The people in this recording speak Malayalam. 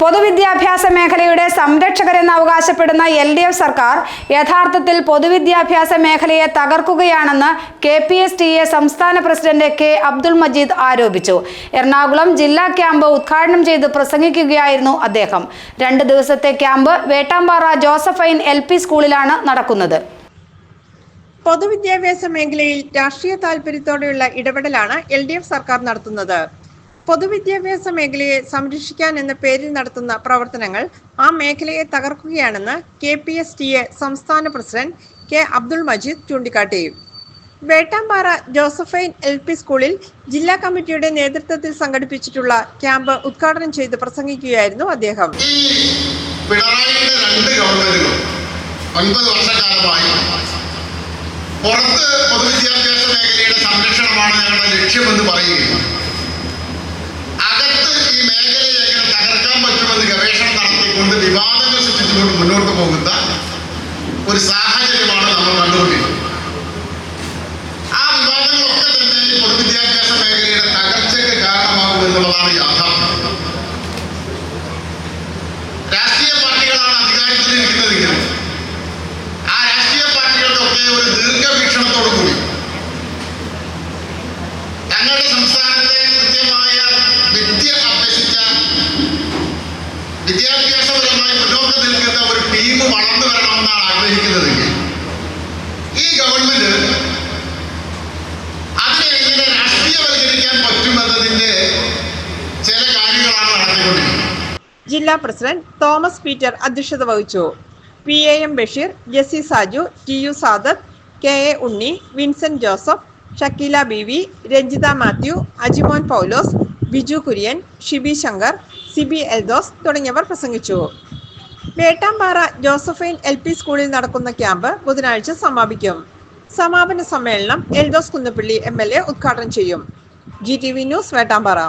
പൊതുവിദ്യാഭ്യാസ മേഖലയുടെ സംരക്ഷകരെന്ന് അവകാശപ്പെടുന്ന എൽ ഡി എഫ് സർക്കാർ യഥാർത്ഥത്തിൽ പൊതുവിദ്യാഭ്യാസ മേഖലയെ തകർക്കുകയാണെന്ന് K P S T A സംസ്ഥാന പ്രസിഡന്റ് കെ അബ്ദുൾ മജീദ് ആരോപിച്ചു. എറണാകുളം ജില്ലാ ക്യാമ്പ് ഉദ്ഘാടനം ചെയ്ത് പ്രസംഗിക്കുകയായിരുന്നു അദ്ദേഹം. രണ്ട് ദിവസത്തെ ക്യാമ്പ് വേട്ടാമ്പാറ ജോസഫൈൻ എൽ സ്കൂളിലാണ് നടക്കുന്നത്. പൊതുവിദ്യാഭ്യാസ മേഖലയിൽ രാഷ്ട്രീയ താൽപര്യത്തോടെയുള്ള ഇടപെടലാണ് എൽ ഡി എഫ് സർക്കാർ നടത്തുന്നത്. പൊതുവിദ്യാഭ്യാസ മേഖലയെ സംരക്ഷിക്കാൻ എന്ന പേരിൽ നടത്തുന്ന പ്രവർത്തനങ്ങൾ ആ മേഖലയെ തകർക്കുകയാണെന്ന് K P S T A സംസ്ഥാന പ്രസിഡന്റ് കെ അബ്ദുൾ മജീദ് ചൂണ്ടിക്കാട്ടി. വേട്ടാമ്പാറ ജോസഫൈൻ എൽ പി സ്കൂളിൽ ജില്ലാ കമ്മിറ്റിയുടെ നേതൃത്വത്തിൽ സംഘടിപ്പിച്ചിട്ടുള്ള ക്യാമ്പ് ഉദ്ഘാടനം ചെയ്ത് പ്രസംഗിക്കുകയായിരുന്നു അദ്ദേഹം. രണ്ട് പുറത്ത് പൊതുവിദ്യാഭ്യാസ മേഖലയുടെ സംരക്ഷണമാണ് ഞങ്ങളുടെ ലക്ഷ്യമെന്ന് പറയുകയും വിവാദങ്ങൾ സൃഷ്ടിച്ചുകൊണ്ട് മുന്നോട്ട് പോകുന്ന ജില്ലാ പ്രസിഡന്റ് തോമസ് പീറ്റർ അധ്യക്ഷത വഹിച്ചു. P A M Basheer Jessy Saju T U Sadath K A Unni Vincent Joseph Shakeela B V Ranjitha Mathew Ajimon Paulose Biju Kurian Shibi Shankar Siby Eldhose തുടങ്ങിയവർ പ്രസംഗിച്ചു. വേട്ടാമ്പാറ ജോസഫൈൻ എൽ പി സ്കൂളിൽ നടക്കുന്ന ക്യാമ്പ് ബുധനാഴ്ച സമാപിക്കും. സമാപന സമ്മേളനം Eldhose Kunnappilly M L A ഉദ്ഘാടനം ചെയ്യും. G T V news Vettampara